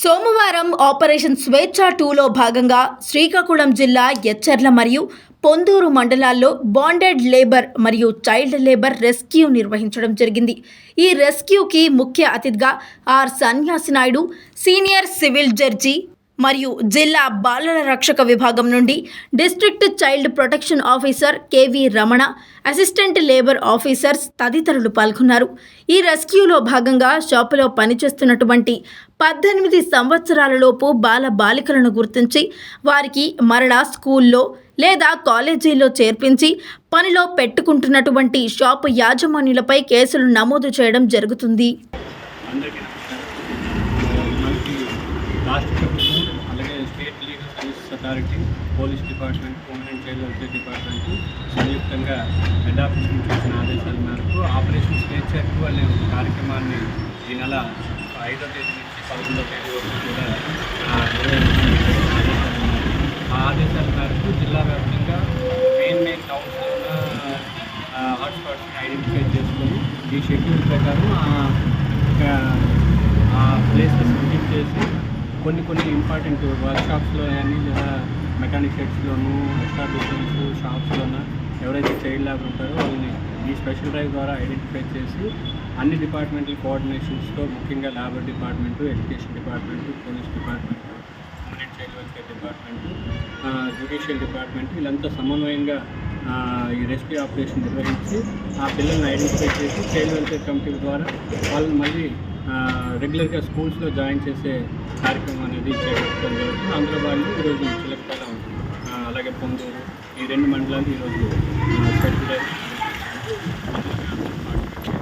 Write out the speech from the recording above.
సోమవారం ఆపరేషన్ స్వేచ్ఛ టూలో భాగంగా శ్రీకాకుళం జిల్లా ఎచ్చర్ల మరియు పొందూరు మండలాల్లో బాండెడ్ లేబర్ మరియు చైల్డ్ లేబర్ రెస్క్యూ నిర్వహించడం జరిగింది. ఈ రెస్క్యూకి ముఖ్య అతిథిగా ఆర్ సన్యాసి నాయుడు సీనియర్ సివిల్ జడ్జి మరియు జిల్లా బాలల రక్షక విభాగం నుండి district child protection officer KV Ramana assistant labour officers తదితరులు పాల్గొన్నారు. ఈ రెస్క్యూలో భాగంగా షాపులో పనిచేస్తున్నటువంటి పద్దెనిమిది సంవత్సరాలలోపు బాల బాలికలను గుర్తించి వారికి మరలా స్కూల్లో లేదా కాలేజీలో చేర్పించి పనిలో పెట్టుకుంటున్నటువంటి షాపు యాజమాన్యులపై కేసులు నమోదు చేయడం జరుగుతుంది. అలాగే state legal services authority police department home child welfare department సంయుక్తంగా హెడ్ ఆఫీస్ నుంచి వచ్చిన ఆదేశాల మేరకు ఆపరేషన్ స్వేచ్ఛ టూ అనే ఒక కార్యక్రమాన్ని ఈ నెల ఐదో తేదీ నుంచి పదకొండో తేదీ వరకు కూడా ఆ, ఆదేశాల మేరకు జిల్లా వ్యాప్తంగా మెయిన్ మెయిన్ టౌన్స్లో ఉన్న హాట్స్పాట్స్ని ఐడెంటిఫై చేసుకొని ఈ షెడ్యూల్ ప్రకారం ఆ, ఒక ఆ ప్లేసెస్ విజిట్ చేసి కొన్ని కొన్ని ఇంపార్టెంట్ వర్క్షాప్స్లో కానీ లేదా మెకానిక్ షెడ్స్లోను ఎస్టాబ్లిష్మెంట్స్ షాప్స్లోనూ ఎవరైతే చైల్డ్ లేబర్ ఉంటారో వాళ్ళని ఈ స్పెషల్ డ్రైవ్ ద్వారా ఐడెంటిఫై చేసి అన్ని డిపార్ట్మెంటల్ కోఆర్డినేషన్స్తో ముఖ్యంగా labour department education department police department women child welfare department judicial department వీళ్ళంతా సమన్వయంగా ఈ రెస్క్యూ ఆపరేషన్ నిర్వహించి ఆ పిల్లల్ని ఐడెంటిఫై చేసి చైల్డ్ వెల్ఫేర్ కమిటీ ద్వారా వాళ్ళని మళ్ళీ రెగ్యులర్గా స్కూల్స్లో జాయిన్ చేసే కార్యక్రమం అనేది చేపట్టడం జరుగుతుంది. అందులో వాళ్ళు ఈరోజు చిలకపాలెం అలాగే పొందూరు ఈ రెండు మండలాలు ఈరోజు